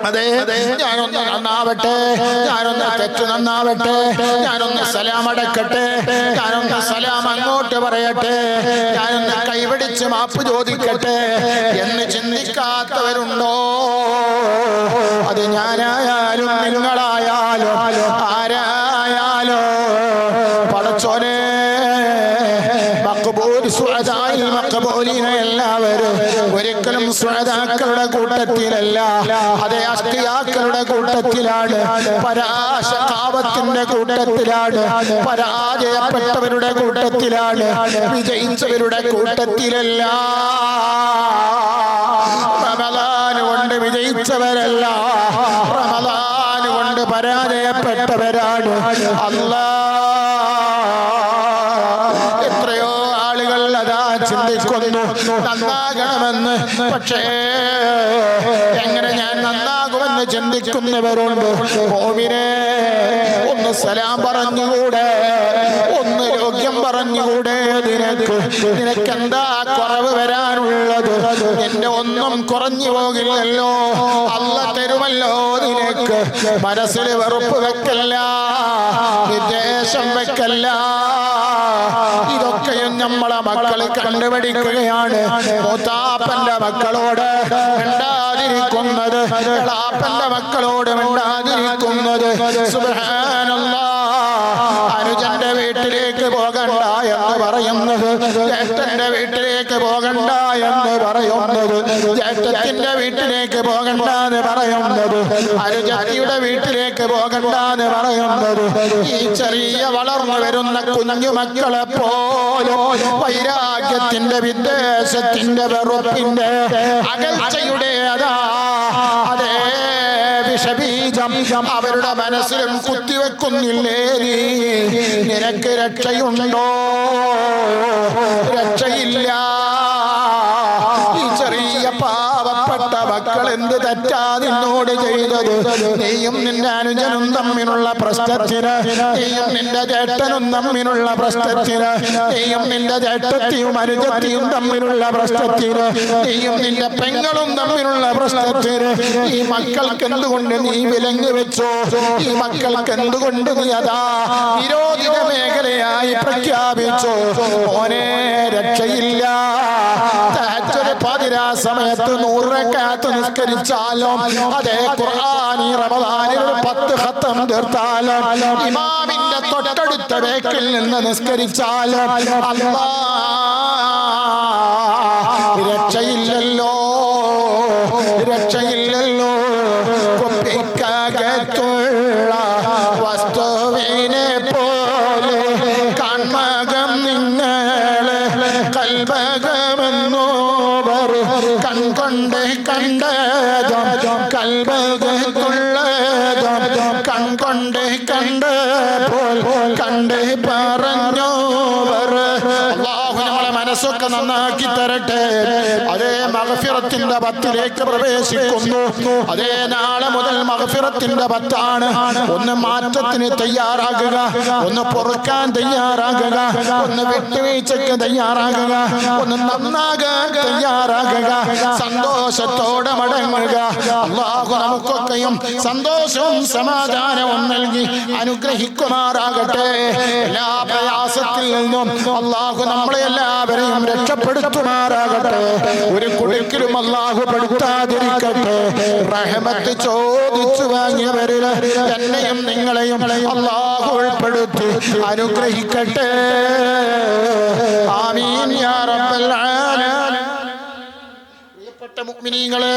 അതെ ഞാനൊന്ന് നന്നാവട്ടെ ഞാനൊന്ന് തെറ്റ് നന്നാവട്ടെ ഞാനൊന്ന് സലാം അടക്കട്ടെ ഞാനൊന്ന് സലാം അങ്ങോട്ട് പറയട്ടെ ഞാനൊന്ന് കൈപിടിച്ച് മാപ്പ് ചോദിക്കട്ടെ എന്ന് ചിന്തിക്കാത്തവരുണ്ടോ? അത് ഞാനായാലും നിങ്ങളായാലും സുഅദായിൽ മക്ബൂലിന എല്ലാവരും ഒരിക്കലും സുഹതാക്കളുടെ കൂട്ടത്തിലല്ല. അതേ അഷ്ടിയാക്കളുടെ കൂട്ടത്തിലാണ്. പരാശകാവത്തിന്റെ കൂട്ടത്തിലാണ്. പരാജയപ്പെട്ടവരുടെ കൂട്ടത്തിലാണ്. വിജയിച്ചവരുടെ കൂട്ടത്തിലല്ല. റമദാൻ കൊണ്ട് വിജയിച്ചവരല്ല. റമദാൻ കൊണ്ട് പരാജയപ്പെട്ടവരാണ്. അല്ലാ അതാ ചിന്തിക്കുന്നു നന്നാകണമെന്ന്. പക്ഷേ എങ്ങനെ ഞാൻ നന്നാകുമെന്ന് ചിന്തിക്കുന്നവരുണ്ട്. ഓമിനെ ഒന്ന് സലാം പറഞ്ഞുകൂടെ? ഒന്ന് യോഗ്യം പറഞ്ഞുകൂടെ? നിനക്ക് നിനക്ക് എന്താ കുറവ് വരാനുള്ളത്? നിന്റെ ഒന്നും കുറഞ്ഞു പോകില്ലല്ലോ. അല്ല തരുമല്ലോ നിനക്ക്. മനസ്സിൽ വെറുപ്പ് വെക്കല്ല. വിദ്വേഷം വെക്കല്ല. ഇതൊക്കെയും നമ്മളെ മക്കളെ കണ്ടുപിടിക്കുകയാണ്. മൂത്താപ്പന്റെ മക്കളോട് മിണ്ടാതിരിക്കുന്നത് മക്കളോട് മിണ്ടാതിരിക്കുന്നത്. വീട്ടിലേക്ക് പോകണ്ട എന്ന് പറയുന്നത് ജ്യേഷ്ഠന്റെ വീട്ടിലേക്ക് പോകണ്ട എന്ന് പറയുന്നത് ജ്യേഷ്ഠത്തിന്റെ വീട്ടിലേക്ക് പോകണ്ട എന്ന് പറയുന്നത് അനുജത്തിയുടെ വീട്ടിലേക്ക് പോകണ്ട എന്ന് പറയുന്നത് ഈ ചെറിയ വളർന്നു വരുന്ന കുഞ്ഞു മക്കളെ പോലും വൈരാഗ്യത്തിന്റെ വിദ്വേഷത്തിന്റെ വെറുപ്പിന്റെ അകൽച്ചയുടെ അതാ അതേ വിഷബീജം അവരുടെ മനസ്സിലും കുത്തിവെക്കുന്നില്ലേ നീ? നിനക്ക് രക്ഷയുണ്ടോ? രക്ഷയില്ല. ഈ ചെറിയ പാവപ്പെട്ട മക്കൾ എന്ത് തെറ്റാ? നിന്നോട് ചെയ്തത്. നീയും നിന്റെ അനുജനും തമ്മിലുള്ള പ്രശ്നത്തിന് നീയും നിന്റെ ചേട്ടനും തമ്മിലുള്ള പ്രശ്നത്തിന് നീയും നിന്റെ ചേട്ടത്തിയും അനുജത്തിയും തമ്മിലുള്ള പ്രശ്നത്തിന് നീയും നിന്റെ പെങ്ങളും തമ്മിലുള്ള പ്രശ്നത്തിന്. ഈ മക്കൾക്ക് എന്തുകൊണ്ട് നീ വിലങ്ങ് വെച്ചോ? ഈ മക്കൾക്ക് എന്തുകൊണ്ട് നീ അതാ നിരോധിത മേഖലയായി പ്രഖ്യാപിച്ചോ? ഓനേ രക്ഷയില്ല. സമയത്ത് നൂറക്കാത്ത് നിസ്കരിച്ചാലും അതേ ഖുർആനി റമദാനിൽ ഒരു പത്ത് ഖത്തം തീർത്താലും ഇമാമിന്റെ തൊട്ടടുത്ത വേക്കിൽ നിന്ന് നിസ്കരിച്ചാലും അല്ലാ കൽപകമെന്നോവർ കൺകൊണ്ട് കണ്ടതും. കൽപകത്തുള്ളതും കൺകൊണ്ട് കണ്ട് പോൽ കണ്ട് പറഞ്ഞോവർ. അള്ളാഹു നമ്മളെ മനസ്സൊക്കെ നന്നാക്കി തരട്ടെ. മഹഫിറത്തിന്റെ പത്തിലേക്ക് പ്രവേശിക്കുന്നു. അതേ നാളെ മുതൽ മഹഫിറത്തിന്റെ പത്താണ് ഒന്ന് മാറ്റത്തിന് തയ്യാറാകുക ഒന്ന് പൊറുക്കാൻ തയ്യാറാകുക ഒന്ന് വിട്ടുവീഴ്ചയ്ക്ക് തയ്യാറാകുക ഒന്ന് നന്നാകാൻ തയ്യാറാകുക സന്തോഷത്തോടെ മടങ്ങുക. അള്ളാഹു നമുക്കൊക്കെയും സന്തോഷവും സമാധാനവും നൽകി അനുഗ്രഹിക്കുമാറാകട്ടെ. എല്ലാ പ്രയാസത്തിൽ നിന്നും അള്ളാഹു നമ്മളെ എല്ലാവരെയും രക്ഷപ്പെടുത്തുമാറാകട്ടെ. ഒരു കുടുക്കിലും അള്ളാഹു പെടുത്താതിരിക്കട്ടെ. റഹമത്ത് ചോദിച്ചു വാങ്ങിയവരിൽ എന്നെയും നിങ്ങളെയും അള്ളാഹു ഉൾപ്പെടുത്തി അനുഗ്രഹിക്കട്ടെ. ആമീൻ യാ റബ്ബൽ ആലമീൻ. പ്രിയപ്പെട്ട മുഅ്മിനീങ്ങളെ